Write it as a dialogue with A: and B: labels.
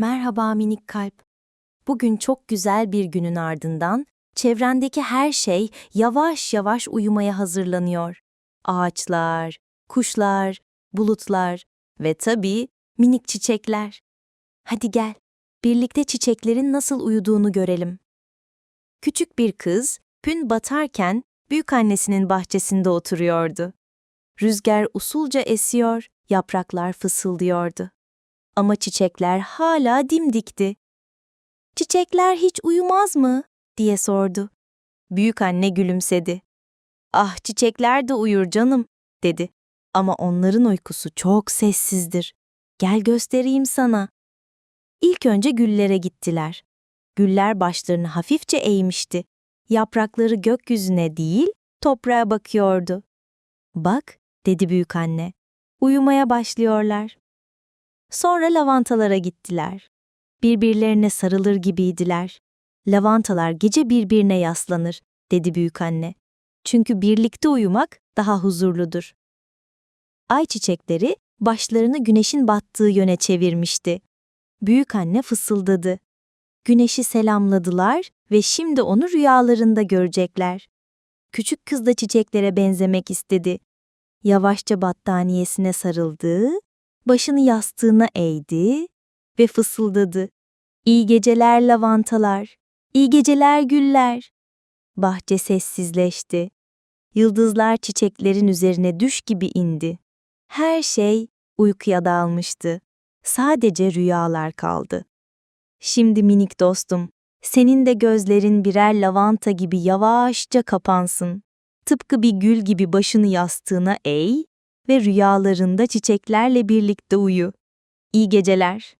A: Merhaba minik kalp. Bugün çok güzel bir günün ardından çevrendeki her şey yavaş yavaş uyumaya hazırlanıyor. Ağaçlar, kuşlar, bulutlar ve tabii minik çiçekler. Hadi gel, birlikte çiçeklerin nasıl uyuduğunu görelim. Küçük bir kız gün batarken büyük annesinin bahçesinde oturuyordu. Rüzgar usulca esiyor, yapraklar fısıldıyordu. Ama çiçekler hala dimdikti. Çiçekler hiç uyumaz mı? diye sordu. Büyük anne gülümsedi. Ah çiçekler de uyur canım, dedi. Ama onların uykusu çok sessizdir. Gel göstereyim sana. İlk önce güllere gittiler. Güller başlarını hafifçe eğmişti. Yaprakları gökyüzüne değil, toprağa bakıyordu. Bak, dedi büyük anne. Uyumaya başlıyorlar. Sonra lavantalara gittiler. Birbirlerine sarılır gibiydiler. Lavantalar gece birbirine yaslanır, dedi büyük anne. Çünkü birlikte uyumak daha huzurludur. Ay çiçekleri başlarını güneşin battığı yöne çevirmişti. Büyük anne fısıldadı. Güneşi selamladılar ve şimdi onu rüyalarında görecekler. Küçük kız da çiçeklere benzemek istedi. Yavaşça battaniyesine sarıldı, başını yastığına eğdi ve fısıldadı. İyi geceler lavantalar, iyi geceler güller. Bahçe sessizleşti. Yıldızlar çiçeklerin üzerine düş gibi indi. Her şey uykuya dalmıştı. Sadece rüyalar kaldı. Şimdi minik dostum, senin de gözlerin birer lavanta gibi yavaşça kapansın. Tıpkı bir gül gibi başını yastığına eğ ve rüyalarında çiçeklerle birlikte uyu. İyi geceler.